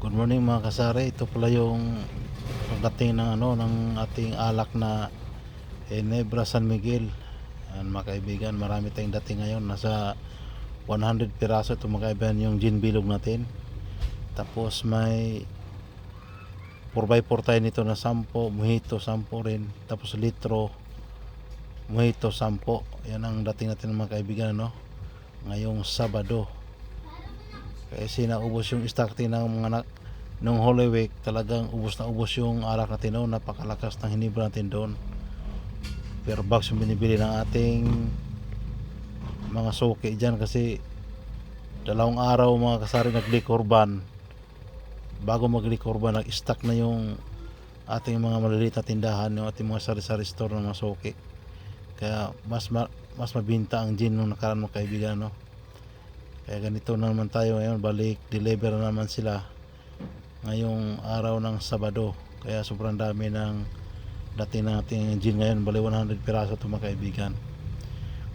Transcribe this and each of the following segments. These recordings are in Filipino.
Good morning mga kasari. Ito pala yung pagdating ng ano ng ating alak na Ginebra San Miguel. Yan mga kaibigan, marami tayong dating ngayon. Nasa 100 piraso ito mga kaibigan yung gin bilog natin. Tapos may 4x4 tayo nito na 10, mojito 10 rin. Tapos litro, mojito 10. Yan ang dating natin mga kaibigan no. Ngayong Sabado. Kasi naubos yung stock din ng mga na, nung Holy Week, talagang ubos na ubos yung alak natin noon. Napakalakas ng hinibra natin doon. Per box yung binibili ng ating mga suki dyan kasi dalawang araw mga kasari nag-liquor ban. Bago mag-liquor ban, nag-stock na yung ating mga maliliit na tindahan, yung ating mga sari-sari store ng mga suki. Kaya mas ma- mas mabinta ang gin nung nakaraan mga kaibigan, no? Kaya ganito na naman tayo ngayon, balik, deliver na naman sila ngayong araw ng Sabado. Kaya sobrang dami ng dating nating gin ngayon, bali 100 piraso ito mga kaibigan.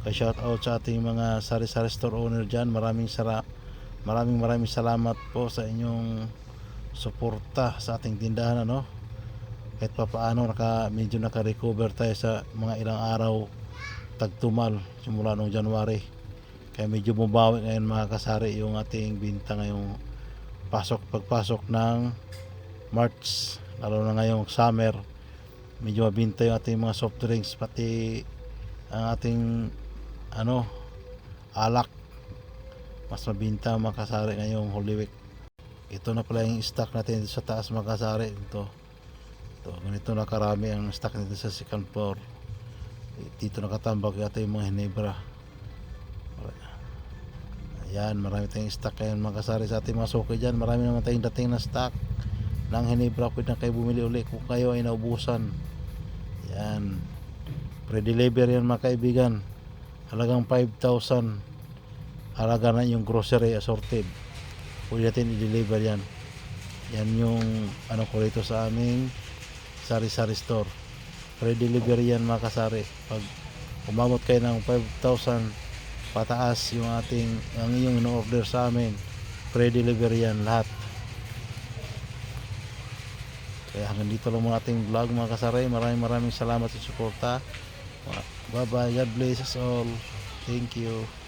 Kaya shout out sa ating mga sari-sari store owner dyan. Maraming sara maraming maraming salamat po sa inyong suporta sa ating tindahan ano. Kahit pa paano naka, medyo naka-recover tayo sa mga ilang araw tagtumal simula noong January. Kaya medyo bumawi ngayon mga kasari yung ating binta ngayong pasok pagpasok ng March lalo na ngayong summer. Medyo mabinta yung ating mga soft drinks pati ang ating ano alak. Mas mabinta mga kasari ngayong Holy Week. Ito na pala yung stock natin sa taas mga kasari. Ito ito ganito na karami ang stock nito sa second floor. Dito nakatambak yata yung mga hinebra Ayan, marami tayong stock ngayon mga kasari sa ating mga suki dyan. Marami naman tayong dating na stock ng Hinebra. Pwede na kayo bumili uli kung kayo ay naubusan. Ayan. Pre-deliver yan mga kaibigan. Halagang 5,000. Halaga na yung grocery assorted. Pwede natin i-deliver yan. Yan yung ano ko rito sa aming sari-sari store. Pre-deliver yan mga kasari. Pag umabot kayo ng 5,000 pataas yung ating ang iyong in-order sa amin. Pre-delivery yan lahat. Kaya hanggang dito lang muna ating vlog mga kasaray. Maraming maraming salamat sa suporta. Bye bye God bless us all. Thank you